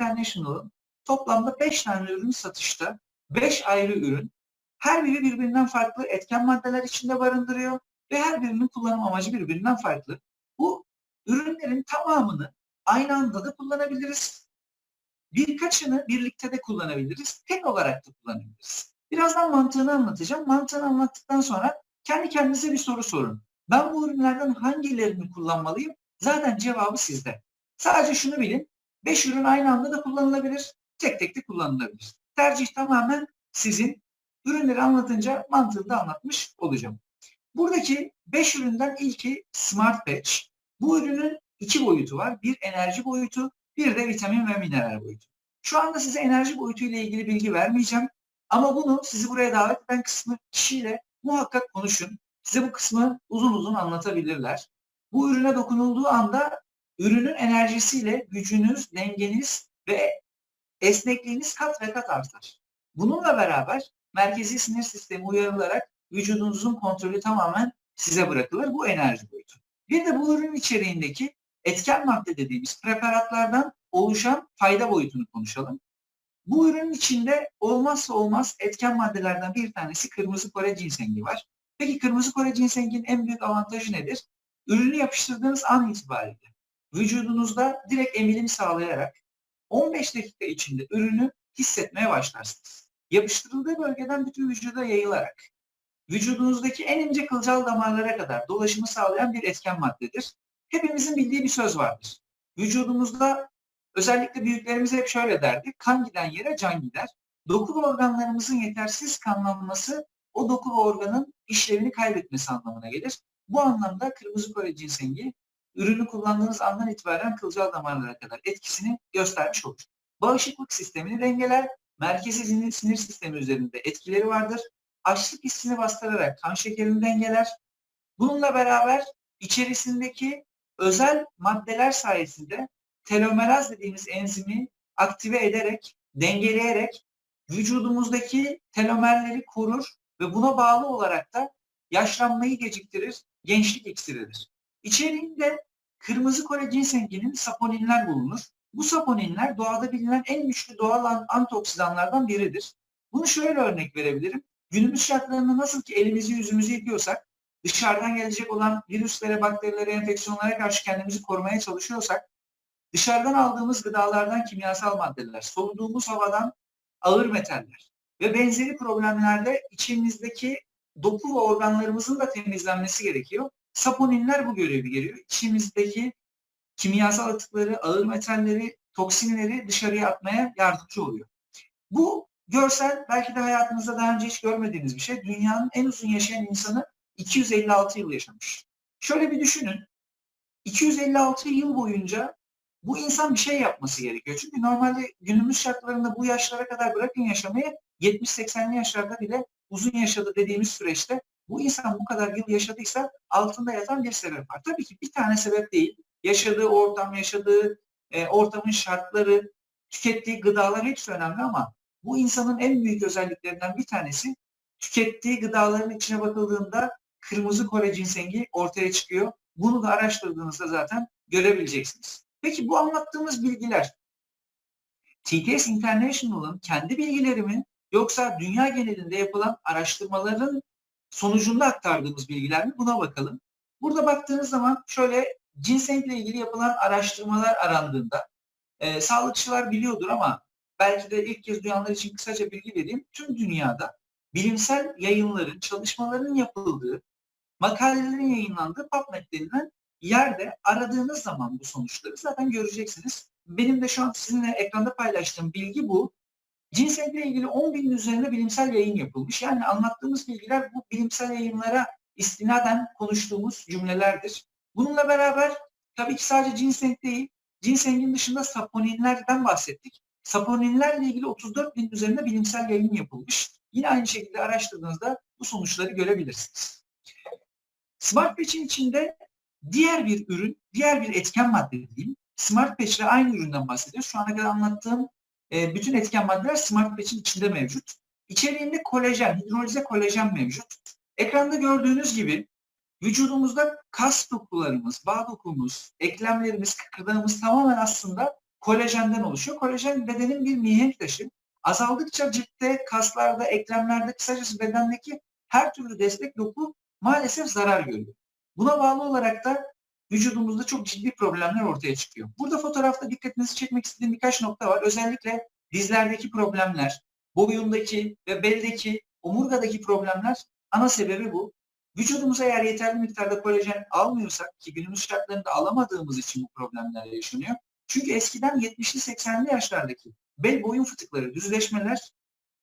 International'ın toplamda 5 tane ürün satışta, 5 ayrı ürün. Her biri birbirinden farklı etken maddeler içinde barındırıyor ve her birinin kullanım amacı birbirinden farklı. Bu ürünlerin tamamını aynı anda da kullanabiliriz. Birkaçını birlikte de kullanabiliriz. Tek olarak da kullanabiliriz. Birazdan mantığını anlatacağım. Mantığını anlattıktan sonra kendi kendinize bir soru sorun. Ben bu ürünlerden hangilerini kullanmalıyım? Zaten cevabı sizde. Sadece şunu bilin. 5 ürün aynı anda da kullanılabilir. Tek tek de kullanılabilir. Tercih tamamen sizin. Ürünleri anlatınca mantığını da anlatmış olacağım. Buradaki 5 üründen ilki Smart Patch. Bu ürünün iki boyutu var. Bir enerji boyutu, bir de vitamin ve mineral boyutu. Şu anda size enerji boyutu ile ilgili bilgi vermeyeceğim. Ama bunu sizi buraya davet eden kısmı kişiyle muhakkak konuşun. Size bu kısmı uzun uzun anlatabilirler. Bu ürüne dokunulduğu anda ürünün enerjisiyle gücünüz, dengeniz ve esnekliğiniz kat ve kat artar. Bununla beraber merkezi sinir sistemi uyarılarak vücudunuzun kontrolü tamamen size bırakılır. Bu enerji boyutu. Bir de bu ürün içeriğindeki etken madde dediğimiz preparatlardan oluşan fayda boyutunu konuşalım. Bu ürünün içinde olmazsa olmaz etken maddelerden bir tanesi kırmızı Kore cinsengi var. Peki kırmızı Kore cinsengin en büyük avantajı nedir? Ürünü yapıştırdığınız an itibariyle vücudunuzda direkt emilim sağlayarak 15 dakika içinde ürünü hissetmeye başlarsınız. Yapıştırıldığı bölgeden bütün vücuda yayılarak vücudunuzdaki en ince kılcal damarlara kadar dolaşımı sağlayan bir etken maddedir. Hepimizin bildiği bir söz vardır. Vücudumuzda özellikle büyüklerimiz hep şöyle derdi. Kan giden yere can gider. Doku organlarımızın yetersiz kanlanması o doku organın işlevini kaybetmesi anlamına gelir. Bu anlamda kırmızı Kore cinsengi ürünü kullandığınız andan itibaren kılcal damarlara kadar etkisini göstermiş olur. Bağışıklık sistemini dengeler, merkezi sinir sistemi üzerinde etkileri vardır. Açlık hissini bastırarak kan şekerini dengeler. Bununla beraber içerisindeki özel maddeler sayesinde telomeraz dediğimiz enzimi aktive ederek, dengeleyerek vücudumuzdaki telomerleri korur ve buna bağlı olarak da yaşlanmayı geciktirir, gençlik iksiridir. İçeriğinde kırmızı Kore ginsenginin saponinler bulunur. Bu saponinler doğada bilinen en güçlü doğal antioksidanlardan biridir. Bunu şöyle örnek verebilirim. Günümüz şartlarında nasıl ki elimizi yüzümüzü yıkıyorsak, dışarıdan gelecek olan virüslere, bakterilere, enfeksiyonlara karşı kendimizi korumaya çalışıyorsak, dışarıdan aldığımız gıdalardan kimyasal maddeler, soluduğumuz havadan ağır metaller ve benzeri problemlerde içimizdeki doku ve organlarımızın da temizlenmesi gerekiyor. Saponinler bu görevi görüyor. İçimizdeki kimyasal atıkları, ağır metalleri, toksinleri dışarıya atmaya yardımcı oluyor. Bu görsel belki de hayatınızda daha önce hiç görmediğiniz bir şey. Dünyanın en uzun yaşayan insanı 256 yıl yaşamış. Şöyle bir düşünün. 256 yıl boyunca bu insan bir şey yapması gerekiyor. Çünkü normalde günümüz şartlarında bu yaşlara kadar bırakın yaşamayı 70-80'li yaşlarda bile uzun yaşadı dediğimiz süreçte bu insan bu kadar yıl yaşadıysa altında yatan bir sebep var. Tabii ki bir tane sebep değil. Yaşadığı ortam, yaşadığı e, ortamın şartları, tükettiği gıdalar hepsi önemli ama bu insanın en büyük özelliklerinden bir tanesi tükettiği gıdaların içine bakıldığında kırmızı Kore cinsengi ortaya çıkıyor. Bunu da araştırdığınızda zaten görebileceksiniz. Peki bu anlattığımız bilgiler TTS International'ın kendi bilgileri mi yoksa dünya genelinde yapılan araştırmaların sonucunda aktardığımız bilgiler mi? Buna bakalım. Burada baktığınız zaman şöyle cinsenkle ilgili yapılan araştırmalar arandığında e, sağlıkçılar biliyordur ama belki de ilk kez duyanlar için kısaca bilgi vereyim. Tüm dünyada bilimsel yayınların, çalışmaların yapıldığı, makalelerin yayınlandığı PubMed denilen yerde aradığınız zaman bu sonuçları zaten göreceksiniz. Benim de şu an sizinle ekranda paylaştığım bilgi bu. Cinsellikle ilgili 10 binin üzerinde bilimsel yayın yapılmış. Yani anlattığımız bilgiler bu bilimsel yayınlara istinaden konuştuğumuz cümlelerdir. Bununla beraber tabii ki sadece ginseng değil, ginsengin dışında saponinlerden bahsettik. Saponinlerle ilgili 34 bin üzerinde bilimsel yayın yapılmış. Yine aynı şekilde araştırdığınızda bu sonuçları görebilirsiniz. Smart Patch'in içinde diğer bir ürün, diğer bir etken madde diyeyim. Smart Patch ile aynı üründen bahsediyoruz. Şu ana kadar anlattığım e, bütün etken maddeler Smart Patch'in içinde mevcut. İçeriğinde kolajen, hidrolize kolajen mevcut. Ekranda gördüğünüz gibi vücudumuzda kas dokularımız, bağ dokumuz, eklemlerimiz, kıkırdağımız tamamen aslında kolajenden oluşuyor. Kolajen bedenin bir mihenk taşı. Azaldıkça ciltte, kaslarda, eklemlerde, kısacası bedendeki her türlü destek doku maalesef zarar görüyor. Buna bağlı olarak da vücudumuzda çok ciddi problemler ortaya çıkıyor. Burada fotoğrafta dikkatinizi çekmek istediğim birkaç nokta var. Özellikle dizlerdeki problemler, boyundaki ve beldeki, omurgadaki problemler ana sebebi bu. Vücudumuza eğer yeterli miktarda kolajen almıyorsak ki günümüz şartlarında alamadığımız için bu problemler yaşanıyor. Çünkü eskiden 70'li 80'li yaşlardaki bel boyun fıtıkları, düzleşmeler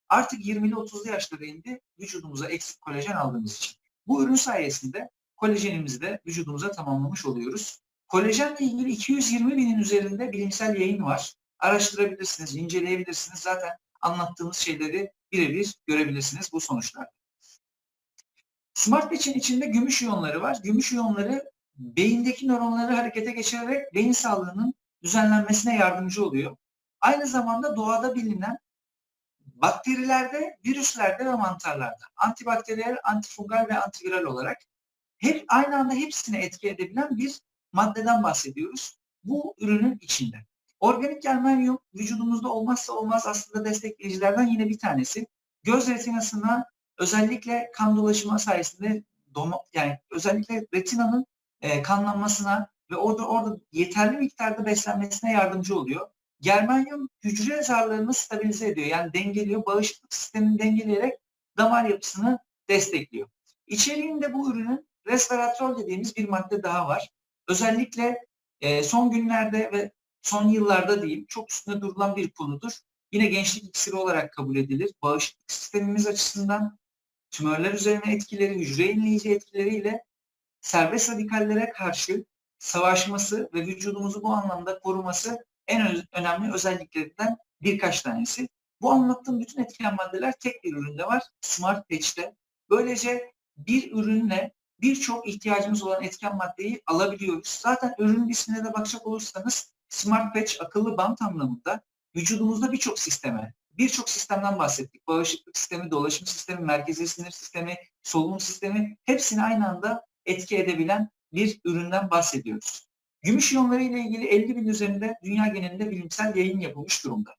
artık 20'li 30'lu yaşlara indi vücudumuza eksik kolajen aldığımız için. Bu ürün sayesinde kolajenimizi de vücudumuza tamamlamış oluyoruz. Kolajenle ilgili 220 binin üzerinde bilimsel yayın var. Araştırabilirsiniz, inceleyebilirsiniz. Zaten anlattığımız şeyleri birebir görebilirsiniz bu sonuçlarda. Smart Patch'in içinde gümüş iyonları var. Gümüş iyonları beyindeki nöronları harekete geçirerek beyin sağlığının düzenlenmesine yardımcı oluyor. Aynı zamanda doğada bilinen bakterilerde, virüslerde ve mantarlarda antibakteriyel, antifungal ve antiviral olarak hep aynı anda hepsine etki edebilen bir maddeden bahsediyoruz. Bu ürünün içinde. Organik germanyum vücudumuzda olmazsa olmaz aslında destekleyicilerden yine bir tanesi. Göz retinasına özellikle kan dolaşımı sayesinde doma, yani özellikle retinanın e, kanlanmasına ve orada orada yeterli miktarda beslenmesine yardımcı oluyor. Germanyum hücre zarlarını stabilize ediyor. Yani dengeliyor. Bağışıklık sistemini dengeleyerek damar yapısını destekliyor. İçeriğinde bu ürünün resveratrol dediğimiz bir madde daha var. Özellikle e, son günlerde ve son yıllarda değil çok üstünde durulan bir konudur. Yine gençlik iksiri olarak kabul edilir. Bağışıklık sistemimiz açısından tümörler üzerine etkileri, hücre yenileyici etkileriyle serbest radikallere karşı savaşması ve vücudumuzu bu anlamda koruması en önemli özelliklerinden birkaç tanesi. Bu anlattığım bütün etken maddeler tek bir üründe var. Smart Patch'te. Böylece bir ürünle birçok ihtiyacımız olan etken maddeyi alabiliyoruz. Zaten ürünün ismine de bakacak olursanız Smart Patch akıllı bant anlamında vücudumuzda birçok sisteme, birçok sistemden bahsettik. Bağışıklık sistemi, dolaşım sistemi, merkezi sinir sistemi, solunum sistemi hepsini aynı anda etki edebilen bir üründen bahsediyoruz. Gümüş iyonları ile ilgili 50 bin üzerinde dünya genelinde bilimsel yayın yapılmış durumda.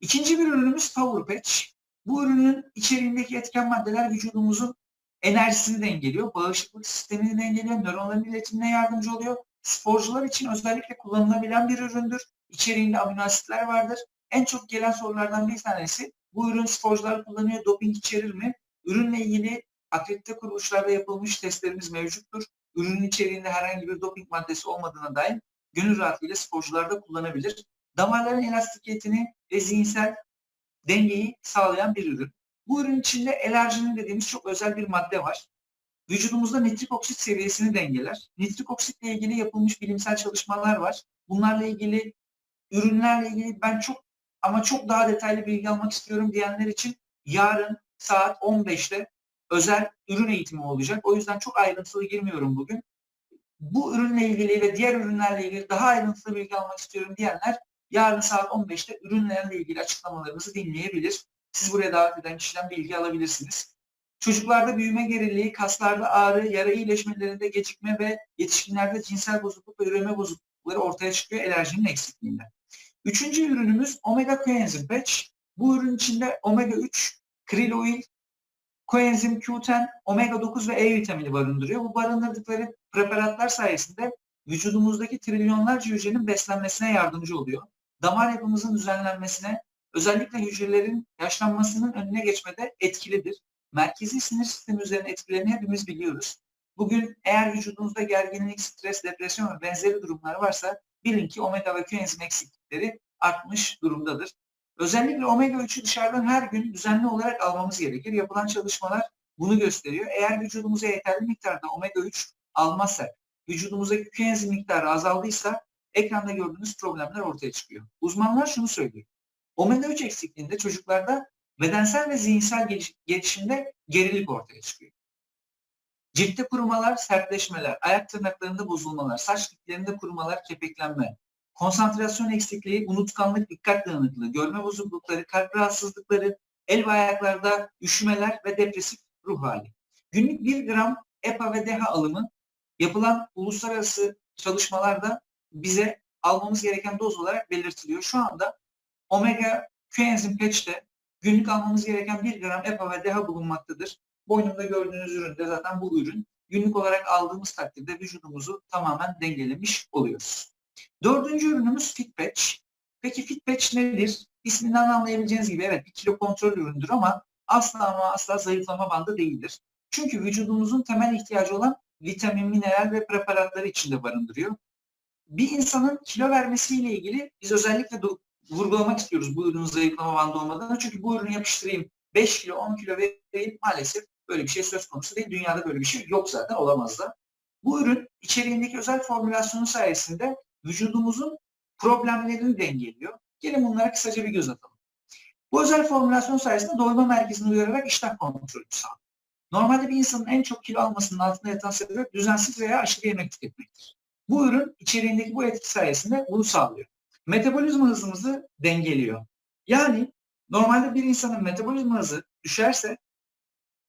İkinci bir ürünümüz Power Patch. Bu ürünün içeriğindeki etken maddeler vücudumuzun enerjisini dengeliyor, bağışıklık sistemini dengeliyor, nöronların iletimine yardımcı oluyor. Sporcular için özellikle kullanılabilen bir üründür. İçeriğinde amino asitler vardır. En çok gelen sorulardan bir tanesi bu ürün sporcular kullanıyor, doping içerir mi? Ürünle ilgili akredite kuruluşlarda yapılmış testlerimiz mevcuttur. Ürünün içeriğinde herhangi bir doping maddesi olmadığına dair gönül rahatlığıyla sporcular da kullanabilir. Damarların elastikiyetini ve zihinsel dengeyi sağlayan bir ürün. Bu ürün içinde elerjinin dediğimiz çok özel bir madde var. Vücudumuzda nitrik oksit seviyesini dengeler. Nitrik oksitle ilgili yapılmış bilimsel çalışmalar var. Bunlarla ilgili ürünlerle ilgili ben çok ama çok daha detaylı bilgi almak istiyorum diyenler için yarın saat 15'te özel ürün eğitimi olacak. O yüzden çok ayrıntılı girmiyorum bugün. Bu ürünle ilgili ve diğer ürünlerle ilgili daha ayrıntılı bilgi almak istiyorum diyenler yarın saat 15'te ürünlerle ilgili açıklamalarımızı dinleyebilir. Siz buraya davet eden kişiden bilgi alabilirsiniz. Çocuklarda büyüme geriliği, kaslarda ağrı, yara iyileşmelerinde gecikme ve yetişkinlerde cinsel bozukluk ve üreme bozuklukları ortaya çıkıyor alerjinin eksikliğinden. Üçüncü ürünümüz omega coenzim patch. Bu ürün içinde omega 3, krill oil, koenzim Q10, omega 9 ve E vitamini barındırıyor. Bu barındırdıkları preparatlar sayesinde vücudumuzdaki trilyonlarca hücrenin beslenmesine yardımcı oluyor. Damar yapımızın düzenlenmesine, özellikle hücrelerin yaşlanmasının önüne geçmede etkilidir. Merkezi sinir sistemi üzerine etkilerini hepimiz biliyoruz. Bugün eğer vücudunuzda gerginlik, stres, depresyon ve benzeri durumlar varsa bilin ki omega ve koenzim eksiklikleri artmış durumdadır. Özellikle omega 3'ü dışarıdan her gün düzenli olarak almamız gerekir. Yapılan çalışmalar bunu gösteriyor. Eğer vücudumuza yeterli miktarda omega 3 almazsak, vücudumuzdaki koenzim miktarı azaldıysa ekranda gördüğünüz problemler ortaya çıkıyor. Uzmanlar şunu söylüyor. Omega 3 eksikliğinde çocuklarda bedensel ve zihinsel geliş, gelişimde gerilik ortaya çıkıyor. Ciltte kurumalar, sertleşmeler, ayak tırnaklarında bozulmalar, saç diplerinde kurumalar, kepeklenme, konsantrasyon eksikliği, unutkanlık, dikkat dağınıklığı, görme bozuklukları, kalp rahatsızlıkları, el ve ayaklarda üşümeler ve depresif ruh hali. Günlük 1 gram EPA ve DHA alımı yapılan uluslararası çalışmalarda bize almamız gereken doz olarak belirtiliyor. Şu anda omega coenzim patch'te günlük almamız gereken 1 gram EPA ve DHA bulunmaktadır. Boynumda gördüğünüz üründe zaten bu ürün günlük olarak aldığımız takdirde vücudumuzu tamamen dengelemiş oluyoruz. Dördüncü ürünümüz Fitpatch. Peki Fitpatch nedir? İsminden anlayabileceğiniz gibi evet bir kilo kontrol üründür ama asla ama asla zayıflama bandı değildir. Çünkü vücudumuzun temel ihtiyacı olan vitamin, mineral ve preparatları içinde barındırıyor. Bir insanın kilo vermesiyle ilgili biz özellikle vurgulamak istiyoruz bu ürünün zayıflama bandı olmadığını. Çünkü bu ürünü yapıştırayım 5 kilo 10 kilo vereyim maalesef böyle bir şey söz konusu değil. Dünyada böyle bir şey yok zaten olamaz da. Bu ürün içeriğindeki özel formülasyonu sayesinde vücudumuzun problemlerini dengeliyor. Gelin bunlara kısaca bir göz atalım. Bu özel formülasyon sayesinde doyma merkezini uyararak iştah kontrolü sağlıyor. Normalde bir insanın en çok kilo almasının altında yatan sebep düzensiz veya aşırı yemek tüketmektir. Bu ürün içeriğindeki bu etki sayesinde bunu sağlıyor. Metabolizma hızımızı dengeliyor. Yani normalde bir insanın metabolizma hızı düşerse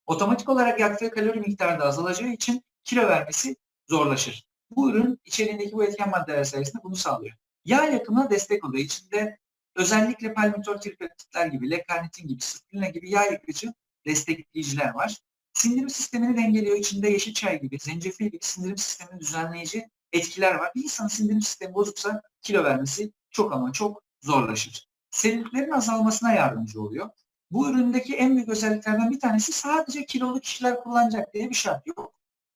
otomatik olarak yaktığı kalori miktarı da azalacağı için kilo vermesi zorlaşır. Bu ürün içeriğindeki bu etken maddeler sayesinde bunu sağlıyor. Yağ yakımına destek oluyor. İçinde özellikle palmitor tripeptitler gibi, lekanitin gibi, spirulina gibi yağ yakıcı destekleyiciler var. Sindirim sistemini dengeliyor. İçinde yeşil çay gibi, zencefil gibi sindirim sistemini düzenleyici etkiler var. Bir insanın sindirim sistemi bozuksa kilo vermesi çok ama çok zorlaşır. Selülitlerin azalmasına yardımcı oluyor. Bu üründeki en büyük özelliklerden bir tanesi sadece kilolu kişiler kullanacak diye bir şart yok.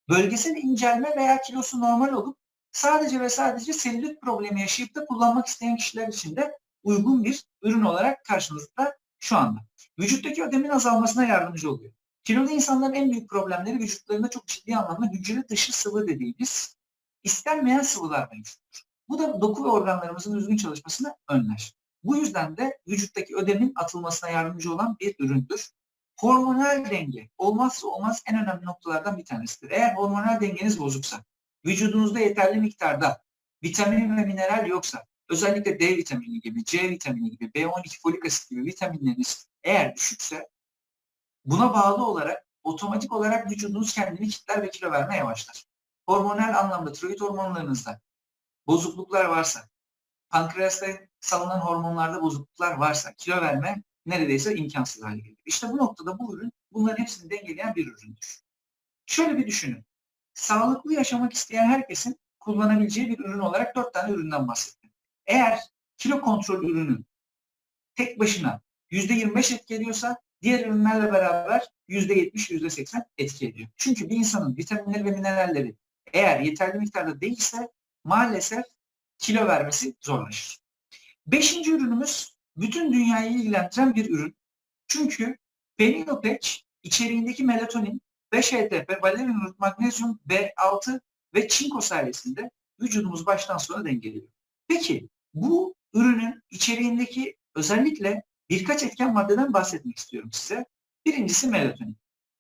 Bölgesel incelme veya kilosu normal olup sadece ve sadece selülit problemi yaşayıp da kullanmak isteyen kişiler için de uygun bir ürün olarak karşınızda şu anda. Vücuttaki ödemin azalmasına yardımcı oluyor. Kilolu insanların en büyük problemleri vücutlarında çok ciddi anlamda hücre dışı sıvı dediğimiz istenmeyen sıvılar mevcuttur. Bu da doku ve organlarımızın düzgün çalışmasını önler. Bu yüzden de vücuttaki ödemin atılmasına yardımcı olan bir üründür. Hormonal denge olmazsa olmaz en önemli noktalardan bir tanesidir. Eğer hormonal dengeniz bozuksa, vücudunuzda yeterli miktarda vitamin ve mineral yoksa, özellikle D vitamini gibi, C vitamini gibi, B12 folik asit gibi vitaminleriniz eğer düşükse, buna bağlı olarak otomatik olarak vücudunuz kendini kitler ve kilo vermeye başlar. Hormonal anlamda tiroid hormonlarınızda bozukluklar varsa, pankreasta salınan hormonlarda bozukluklar varsa kilo verme neredeyse imkansız hale gelir. İşte bu noktada bu ürün bunların hepsini dengeleyen bir üründür. Şöyle bir düşünün. Sağlıklı yaşamak isteyen herkesin kullanabileceği bir ürün olarak dört tane üründen bahsettim. Eğer kilo kontrol ürünü tek başına %25 etki ediyorsa diğer ürünlerle beraber %70, %80 etki ediyor. Çünkü bir insanın vitaminleri ve mineralleri eğer yeterli miktarda değilse maalesef kilo vermesi zorlaşır. Beşinci ürünümüz bütün dünyayı ilgilendiren bir ürün. Çünkü Benilopatch içeriğindeki melatonin, 5-HTP, valerian magnezyum, B6 ve çinko sayesinde vücudumuz baştan sona dengeliyor. Peki bu ürünün içeriğindeki özellikle birkaç etken maddeden bahsetmek istiyorum size. Birincisi melatonin.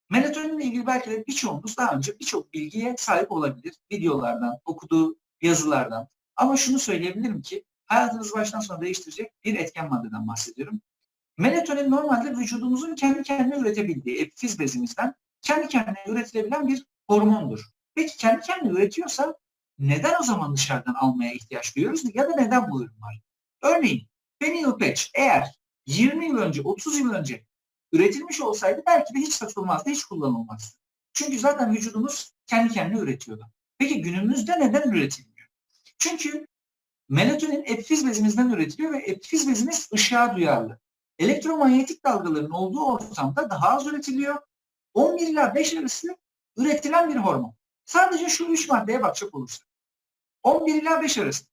Melatoninle ilgili belki de birçoğumuz daha önce birçok bilgiye sahip olabilir. Videolardan, okuduğu yazılardan. Ama şunu söyleyebilirim ki hayatınızı baştan sona değiştirecek bir etken maddeden bahsediyorum. Melatonin normalde vücudumuzun kendi kendine üretebildiği epifiz bezimizden kendi kendine üretilebilen bir hormondur. Peki kendi kendine üretiyorsa neden o zaman dışarıdan almaya ihtiyaç duyuyoruz ya da neden bu ürün var? Örneğin Patch eğer 20 yıl önce, 30 yıl önce üretilmiş olsaydı belki de hiç satılmazdı, hiç kullanılmazdı. Çünkü zaten vücudumuz kendi kendine üretiyordu. Peki günümüzde neden üretilmiyor? Çünkü melatonin epifiz bezimizden üretiliyor ve epifiz bezimiz ışığa duyarlı. Elektromanyetik dalgaların olduğu ortamda daha az üretiliyor. 11 ila 5 arası üretilen bir hormon. Sadece şu üç maddeye bakacak olursak. 11 ila 5 arası.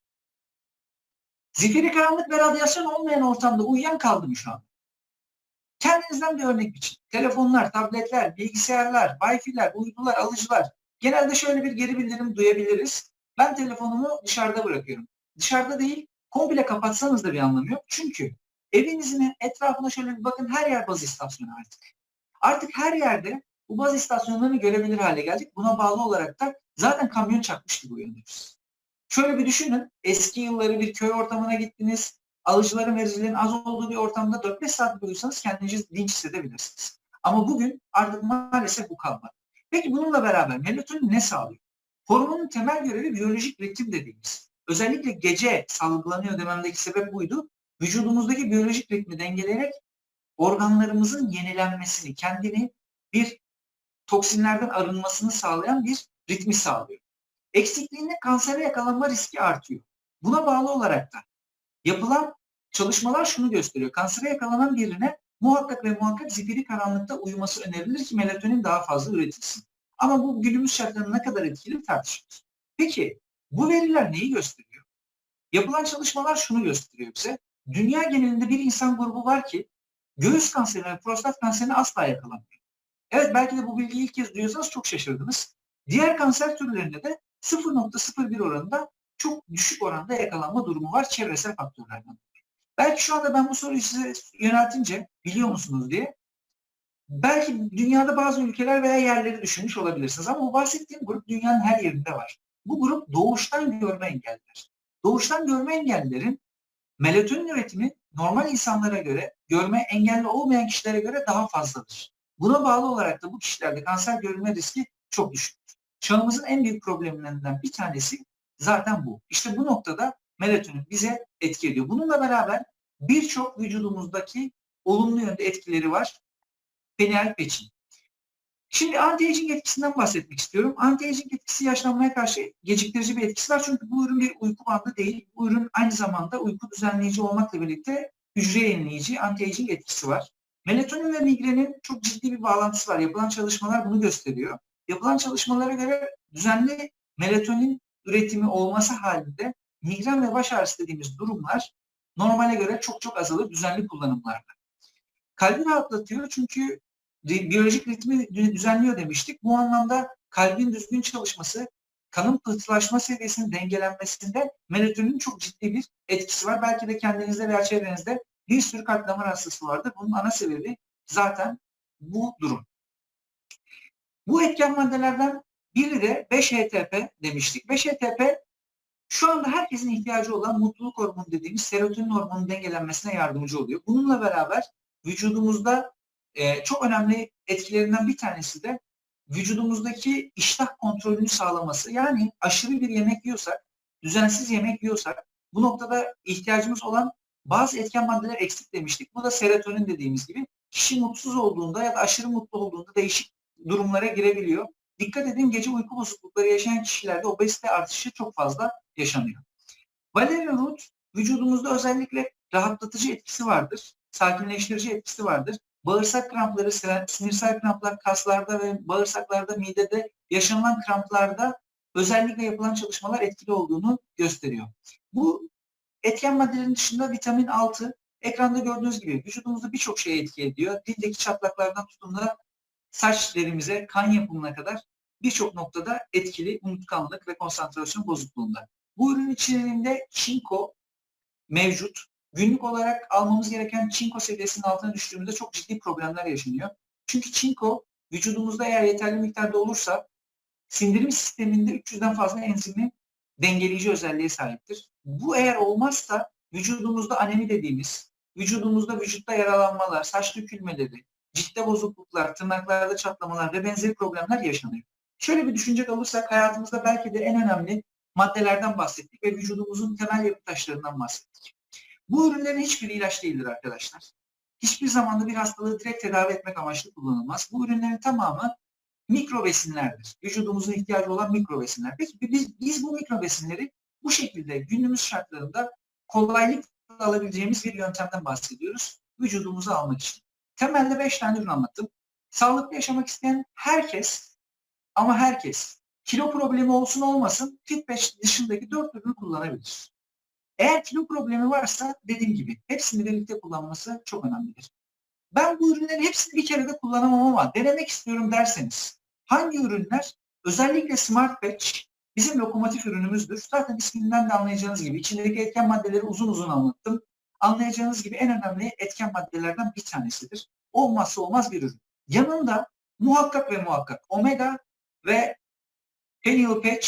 Zifiri karanlık ve radyasyon olmayan ortamda uyuyan kaldı mı şu an? Kendinizden bir örnek biçin. Telefonlar, tabletler, bilgisayarlar, wifi'ler, uydular, alıcılar. Genelde şöyle bir geri bildirim duyabiliriz. Ben telefonumu dışarıda bırakıyorum. Dışarıda değil, komple kapatsanız da bir anlamı yok. Çünkü evinizin etrafına şöyle bir bakın her yer baz istasyonu artık. Artık her yerde bu baz istasyonlarını görebilir hale geldik. Buna bağlı olarak da zaten kamyon çakmış gibi uyanıyoruz. Şöyle bir düşünün. Eski yılları bir köy ortamına gittiniz. Alıcıların vericilerin az olduğu bir ortamda 4-5 saat uyusanız kendinizi dinç hissedebilirsiniz. Ama bugün artık maalesef bu kalmadı. Peki bununla beraber melatonin ne sağlıyor? Hormonun temel görevi biyolojik ritim dediğimiz. özellikle gece salgılanıyor dememdeki sebep buydu. Vücudumuzdaki biyolojik ritmi dengeleyerek organlarımızın yenilenmesini, kendini bir toksinlerden arınmasını sağlayan bir ritmi sağlıyor. Eksikliğinde kansere yakalanma riski artıyor. Buna bağlı olarak da yapılan çalışmalar şunu gösteriyor. Kansere yakalanan birine muhakkak ve muhakkak zifiri karanlıkta uyuması önerilir ki melatonin daha fazla üretilsin. Ama bu günümüz şartlarında ne kadar etkili tartışılır. Peki bu veriler neyi gösteriyor? Yapılan çalışmalar şunu gösteriyor bize. Dünya genelinde bir insan grubu var ki göğüs kanserine ve prostat kanserine asla yakalanmıyor. Evet belki de bu bilgiyi ilk kez duyuyorsanız çok şaşırdınız. Diğer kanser türlerinde de 0.01 oranında çok düşük oranda yakalanma durumu var çevresel faktörlerden. Belki şu anda ben bu soruyu size yöneltince biliyor musunuz diye belki dünyada bazı ülkeler veya yerleri düşünmüş olabilirsiniz ama bu bahsettiğim grup dünyanın her yerinde var. Bu grup doğuştan görme engelliler. Doğuştan görme engellilerin melatonin üretimi normal insanlara göre, görme engelli olmayan kişilere göre daha fazladır. Buna bağlı olarak da bu kişilerde kanser görülme riski çok düşüktür. Çağımızın en büyük problemlerinden bir tanesi zaten bu. İşte bu noktada melatonin bize etki ediyor. Bununla beraber birçok vücudumuzdaki olumlu yönde etkileri var. Penial peçin. Şimdi anti-aging etkisinden bahsetmek istiyorum. Anti-aging etkisi yaşlanmaya karşı geciktirici bir etkisi var. Çünkü bu ürün bir uyku bandı değil. Bu ürün aynı zamanda uyku düzenleyici olmakla birlikte hücre yenileyici anti-aging etkisi var. Melatonin ve migrenin çok ciddi bir bağlantısı var. Yapılan çalışmalar bunu gösteriyor. Yapılan çalışmalara göre düzenli melatonin üretimi olması halinde migren ve baş ağrısı dediğimiz durumlar normale göre çok çok azalır düzenli kullanımlarda. Kalbi rahatlatıyor çünkü biyolojik ritmi düzenliyor demiştik. Bu anlamda kalbin düzgün çalışması, kanın pıhtılaşma seviyesinin dengelenmesinde melatonin çok ciddi bir etkisi var. Belki de kendinizde veya çevrenizde bir sürü kalp damar hastası vardır. Bunun ana sebebi zaten bu durum. Bu etken maddelerden biri de 5-HTP demiştik. 5-HTP şu anda herkesin ihtiyacı olan mutluluk hormonu dediğimiz serotonin hormonunun dengelenmesine yardımcı oluyor. Bununla beraber vücudumuzda e, çok önemli etkilerinden bir tanesi de vücudumuzdaki iştah kontrolünü sağlaması. Yani aşırı bir yemek yiyorsak, düzensiz yemek yiyorsak bu noktada ihtiyacımız olan bazı etken maddeler eksik demiştik. Bu da serotonin dediğimiz gibi. Kişi mutsuz olduğunda ya da aşırı mutlu olduğunda değişik durumlara girebiliyor. Dikkat edin gece uyku bozuklukları yaşayan kişilerde obezite artışı çok fazla yaşanıyor. Valerian root vücudumuzda özellikle rahatlatıcı etkisi vardır. Sakinleştirici etkisi vardır. Bağırsak krampları, sinirsel kramplar kaslarda ve bağırsaklarda, midede yaşanılan kramplarda özellikle yapılan çalışmalar etkili olduğunu gösteriyor. Bu etken maddelerin dışında vitamin 6 ekranda gördüğünüz gibi vücudumuzda birçok şeye etki ediyor. Dildeki çatlaklardan tutun saç derimize, kan yapımına kadar birçok noktada etkili unutkanlık ve konsantrasyon bozukluğunda. Bu ürün içeriğinde çinko mevcut. Günlük olarak almamız gereken çinko seviyesinin altına düştüğümüzde çok ciddi problemler yaşanıyor. Çünkü çinko vücudumuzda eğer yeterli miktarda olursa sindirim sisteminde 300'den fazla enzimi dengeleyici özelliğe sahiptir. Bu eğer olmazsa vücudumuzda anemi dediğimiz, vücudumuzda vücutta yaralanmalar, saç dökülmeleri, ciltte bozukluklar, tırnaklarda çatlamalar ve benzeri problemler yaşanıyor. Şöyle bir düşünecek olursak hayatımızda belki de en önemli maddelerden bahsettik ve vücudumuzun temel yapı taşlarından bahsettik. Bu ürünlerin hiçbiri ilaç değildir arkadaşlar. Hiçbir zamanda bir hastalığı direkt tedavi etmek amaçlı kullanılmaz. Bu ürünlerin tamamı mikro besinlerdir. Vücudumuzun ihtiyacı olan mikro besinler. Peki biz, biz bu mikro besinleri bu şekilde günümüz şartlarında kolaylıkla alabileceğimiz bir yöntemden bahsediyoruz. Vücudumuza almak için. Temelde beş tane ürün anlattım. Sağlıklı yaşamak isteyen herkes ama herkes kilo problemi olsun olmasın Fit5 dışındaki dört ürünü kullanabilir. Eğer kilo problemi varsa dediğim gibi hepsini birlikte kullanması çok önemlidir. Ben bu ürünlerin hepsini bir kere de kullanamam ama denemek istiyorum derseniz hangi ürünler? Özellikle Smart Patch bizim lokomotif ürünümüzdür. Zaten isminden de anlayacağınız gibi içindeki etken maddeleri uzun uzun anlattım. Anlayacağınız gibi en önemli etken maddelerden bir tanesidir. Olmazsa olmaz bir ürün. Yanında muhakkak ve muhakkak omega ve Peniel Patch